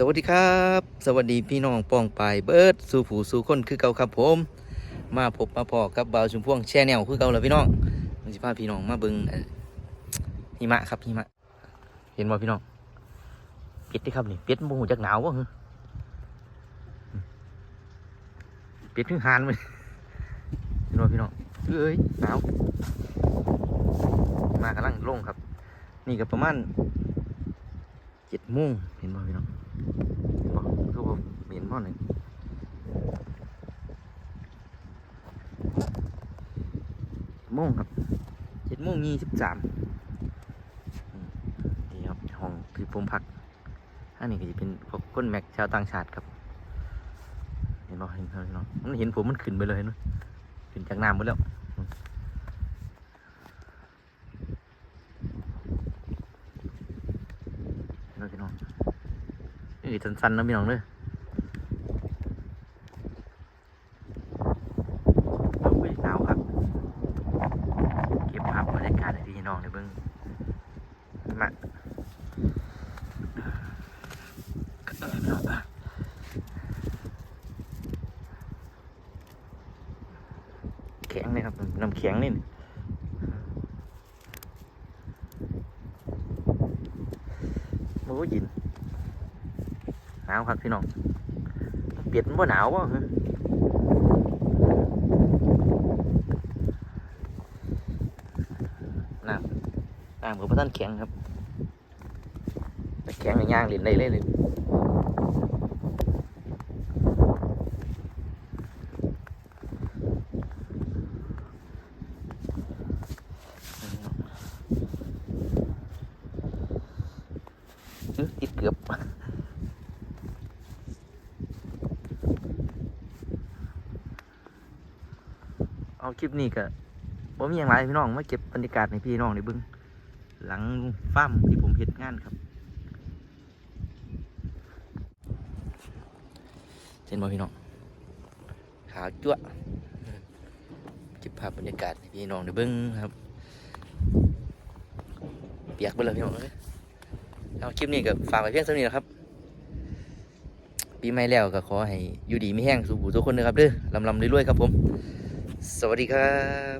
สวัสดีครับ สวัสดีพี่น้องป้องปายเบิร์ดสู่ผู้สู่คนคือเก่าครับผม มาพบมาพอกับบ่าวชุมพวงแช่แนวคือเก่าแล้วพี่น้องมันสิพาพี่น้องมาเบิงเอ่หิมะครับหิมะ เห็นบ่พี่น้องเป็ดที่ครับนี่เป็ดโมโหจากหนาววะฮึเป็ดถึงหานมันเห็นบ่พี่น้องเอ้ยหนาวมากำลังลงครับ นี่ก็ประมาณ เจ็ดโมงเห็นบ่พี่น้องบอกคือผมเห็นพ่หนึ่งโมงครับเจ็ดโมงยี่สิบสามนี่ครับห้องที่ผมพักอันนี้ก็จะเป็นพวกคนแม็กชาวต่างชาติครับ เห็นบ่เห็นเห็นเนาะมันเห็นผมมันขึ้นไปเลยเนไหมขึ้นจากน้ำหมดแล้ว เห็นไหมพี่น้องนี่สั้นๆนะพี่น้องเด้อโอ้ยหนาวครับ เก็บภาพบรรยากาศให้พี่น้องได้เบิ่งมาแข็งเลยครับน้ำแข็งนี่ โอ้ยยินหนาวครับพี่น้องเปลี่ยนบ่หนาววะฮะน้ำน้ำกับพระท่านแข็งครับแข็งในย่างเล่นได้เลยเลยอื้อ ติดเกือบเอาคลิปนี้ก็บ่มีอย่างไรพี่น้องมาเก็บบรรยากาศให้พี่น้องได้เบิ่งหลังฟาร์มที่ผมเฮ็ดงานครับเห็นบ่พี่น้องขาวจั่วเก็บภาพบรรยากาศให้พี่น้องได้เบิ่งครับ เปียกไปเลยพี่น้องเอ้ย เอาคลิปนี้ก็ฝากไว้เพียงเท่านี้นะครับ ปีใหม่แล้วก็ขอให้อยู่ดีไม่แห้งสู่ผู้ทุกคนนะครับเด้อลำลำรวยๆครับผม สวัสดีครับ